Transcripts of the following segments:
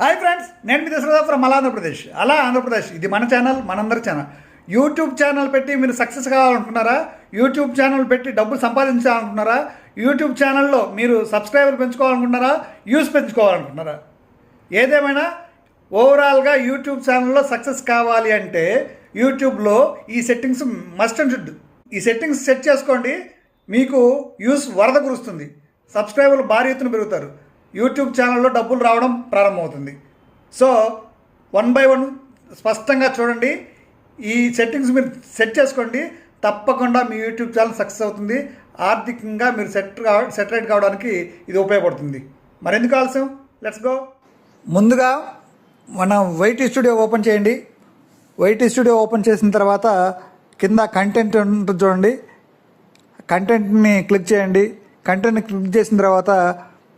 Hi friends నేను మీ Dasharatha from అలా ఆంధ్రప్రదేశ్. అలా ఆంధ్రప్రదేశ్ ఇది మన ఛానల్ మనందరి ఛానల్ యూట్యూబ్ ఛానల్ పెట్టి మీరు సక్సెస్ కావాలనుకుంటున్నారా? యూట్యూబ్ ఛానల్ పెట్టి డబ్బులు సంపాదించాలనుకుంటున్నారా? యూట్యూబ్ ఛానల్లో మీరు సబ్స్క్రైబర్ పెంచుకోవాలనుకుంటున్నారా? వ్యూస్ పెంచుకోవాలనుకుంటున్నారా? ఏదేమైనా ఓవరాల్గా యూట్యూబ్ ఛానల్లో సక్సెస్ కావాలి అంటే యూట్యూబ్లో ఈ సెట్టింగ్స్ మస్ట్ అండ్ షుడ్ ఈ సెట్టింగ్స్ సెట్ చేసుకోండి మీకు యూస్ వరద కురుస్తుంది. సబ్స్క్రైబర్లు భారీ ఎత్తున పెరుగుతారు. యూట్యూబ్ ఛానల్లో డబ్బులు రావడం ప్రారంభమవుతుంది. సో వన్ బై వన్ స్పష్టంగా చూడండి. ఈ సెట్టింగ్స్ మీరు సెట్ చేసుకోండి. తప్పకుండా మీ యూట్యూబ్ ఛానల్ సక్సెస్ అవుతుంది. ఆర్థికంగా మీరు సెట్ కావ సెటరేట్ కావడానికి ఇది ఉపయోగపడుతుంది. మరెందుకు ఆలస్యం? లెట్స్ గో ముందుగా మనం వైట్ స్టూడియో ఓపెన్ చేయండి. వైట్ స్టూడియో ఓపెన్ చేసిన తర్వాత కింద కంటెంట్ ఉంటుంది చూడండి. కంటెంట్ని క్లిక్ చేయండి. కంటెంట్ని క్లిక్ చేసిన తర్వాత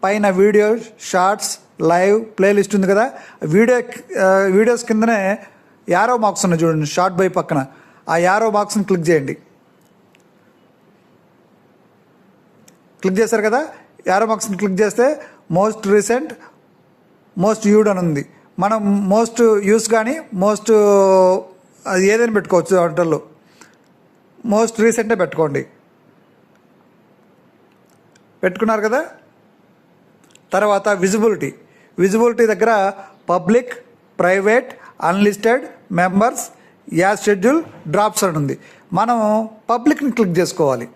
పైన వీడియో షార్ట్స్ లైవ్ ప్లేలిస్ట్ ఉంది కదా. వీడియో వీడియోస్ కిందనే యారో బాక్స్ ఉంది చూడండి షార్ట్ బై పక్కన. ఆ యారో బాక్స్ని క్లిక్ చేయండి. క్లిక్ చేశారు కదా? యారో బాక్స్ని క్లిక్ చేస్తే మోస్ట్ రీసెంట్ మోస్ట్ యూడ్ అని ఉంది. మనం మోస్ట్ యూస్ కానీ మోస్ట్ అది ఏదైనా పెట్టుకోవచ్చు వంటల్లో మోస్ట్ రీసెంటే పెట్టుకోండి. పెట్టుకున్నారు కదా? తర్వాత విజిబిలిటీ విజిబిలిటీ దగ్గర public private unlisted members as schedule drops అని ఉంది. మనం పబ్లిక్ని క్లిక్ చేసుకోవాలి.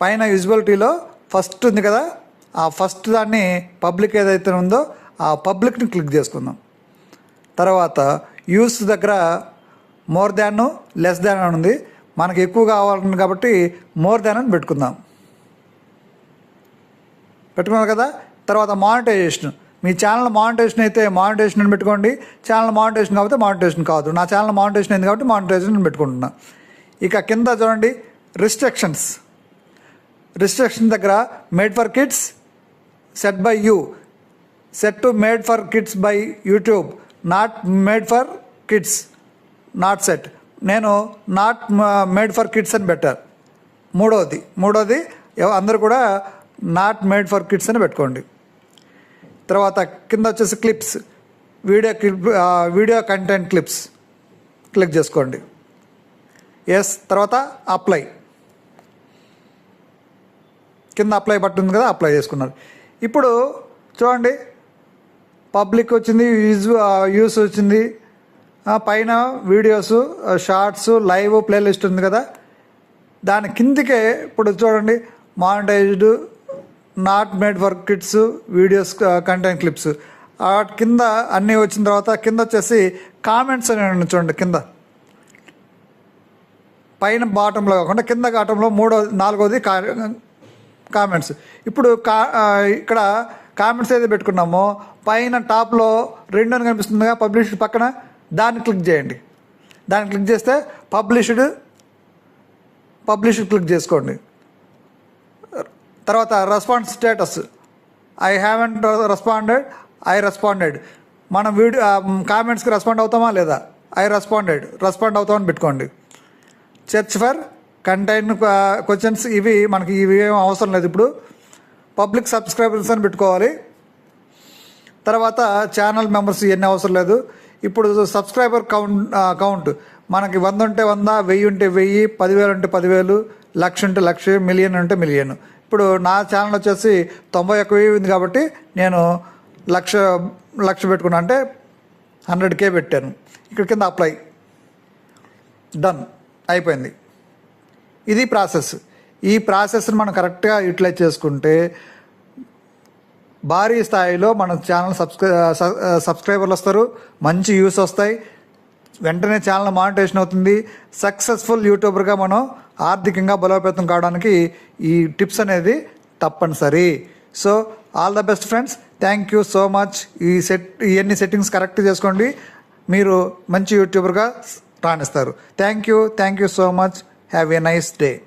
పైన విజిబిలిటీలో ఫస్ట్ ఉంది కదా ఆ ఫస్ట్ దాన్ని పబ్లిక్ ఏదైతే ఉందో ఆ పబ్లిక్ని క్లిక్ చేసుకుందాం. తర్వాత యూస్ దగ్గర మోర్ దాన్ లెస్ దాన్ అని ఉంది. మనకి ఎక్కువ కావాలని కాబట్టి మోర్ దాన్ అని పెట్టుకుందాం. పెట్టుకున్నారు కదా? తర్వాత మానిటైజేషన్ మీ ఛానల్ మానిటైజేషన్ అయితే మానిటైజేషన్ అని పెట్టుకోండి. ఛానల్ మానిటైజేషన్ కాబట్టి మానిటైజేషన్ కాదు. నా ఛానల్ మానిటైజేషన్ అయింది కాబట్టి మానిటైజేషన్ పెట్టుకుంటున్నా. ఇక కింద చూడండి. రిస్ట్రిక్షన్స్ రిస్ట్రిక్షన్ దగ్గర made for kids set by you set to made for kids by YouTube not made for kids not set నేను నాట్ మేడ్ ఫర్ కిడ్స్ అని పెట్టారు మూడవది మూడవది అందరూ కూడా నాట్ మేడ్ ఫర్ కిడ్స్ అని పెట్టుకోండి. తర్వాత కింద వచ్చేసి clips video clip video content clips click చేసుకోండి. ఎస్ తర్వాత అప్లై కింద అప్లై బటన్ ఉంది కదా అప్లై చేసుకున్నారు. ఇప్పుడు చూడండి పబ్లిక్ వచ్చింది యూజ్ యూస్ వచ్చింది పైన వీడియోస్ షార్ట్స్ లైవ్ ప్లేలిస్ట్ ఉంది కదా దాని కిందికే ఇప్పుడు చూడండి monetised not made for kids videos content clips. కింద అన్నీ వచ్చిన తర్వాత కింద వచ్చేసి కామెంట్స్ అని చూడండి కింద. పైన బాటంలో కాకుండా కింద కాటంలో మూడో నాలుగోది కా కామెంట్స్. ఇప్పుడు కా ఇక్కడ కామెంట్స్ ఏది పెట్టుకున్నామో పైన టాప్లో రెండు అని కనిపిస్తుందిగా పబ్లిష్డ్ పక్కన దాన్ని క్లిక్ చేయండి. దాన్ని క్లిక్ చేస్తే పబ్లిష్డ్ పబ్లిష్డ్ క్లిక్ చేసుకోండి. తర్వాత response status I haven't responded I responded మనం వీడియో కామెంట్స్కి రెస్పాండ్ అవుతామా లేదా? ఐ రెస్పాండెడ్ రెస్పాండ్ అవుతామని పెట్టుకోండి. సెర్చ్ ఫర్ కంటైన్ క్వశ్చన్స్ ఇవి మనకి ఇవి ఏం అవసరం లేదు ఇప్పుడు. పబ్లిక్ సబ్స్క్రైబర్స్ అని పెట్టుకోవాలి. తర్వాత ఛానల్ మెంబర్స్ ఇవన్నీ అవసరం లేదు. ఇప్పుడు సబ్స్క్రైబర్ కౌంట్ కౌంట్ మనకి వంద ఉంటే వంద వెయ్యి ఉంటే వెయ్యి పదివేలు ఉంటే పదివేలు లక్ష ఉంటే లక్ష మిలియన్ ఉంటే మిలియన్. ఇప్పుడు నా ఛానల్ వచ్చేసి తొంభై ఒక్క వ్యూ ఉంది కాబట్టి నేను లక్ష లక్ష పెట్టుకున్నా అంటే హండ్రెడ్ కే పెట్టాను. ఇక్కడ కింద అప్లై డన్ అయిపోయింది. ఇది ప్రాసెస్ ఈ ప్రాసెస్ని మనం కరెక్ట్గా యూటిలైజ్ చేసుకుంటే భారీ స్థాయిలో మన ఛానల్ సబ్స్క్రై సబ్స్క్రైబర్లు వస్తారు మంచి వ్యూస్ వస్తాయి వెంటనే ఛానల్ మానిటేషన్ అవుతుంది. సక్సెస్ఫుల్ యూట్యూబర్గా మనం ఆర్థికంగా బలోపేతం కావడానికి ఈ టిప్స్ అనేది తప్పనిసరి. So all the best friends. Thank you so much. ఈ సెట్ ఇవన్నీ సెట్టింగ్స్ కరెక్ట్ చేసుకోండి. మీరు మంచి యూట్యూబర్గా రాణిస్తారు. Thank you. Thank you so much. Have a nice day.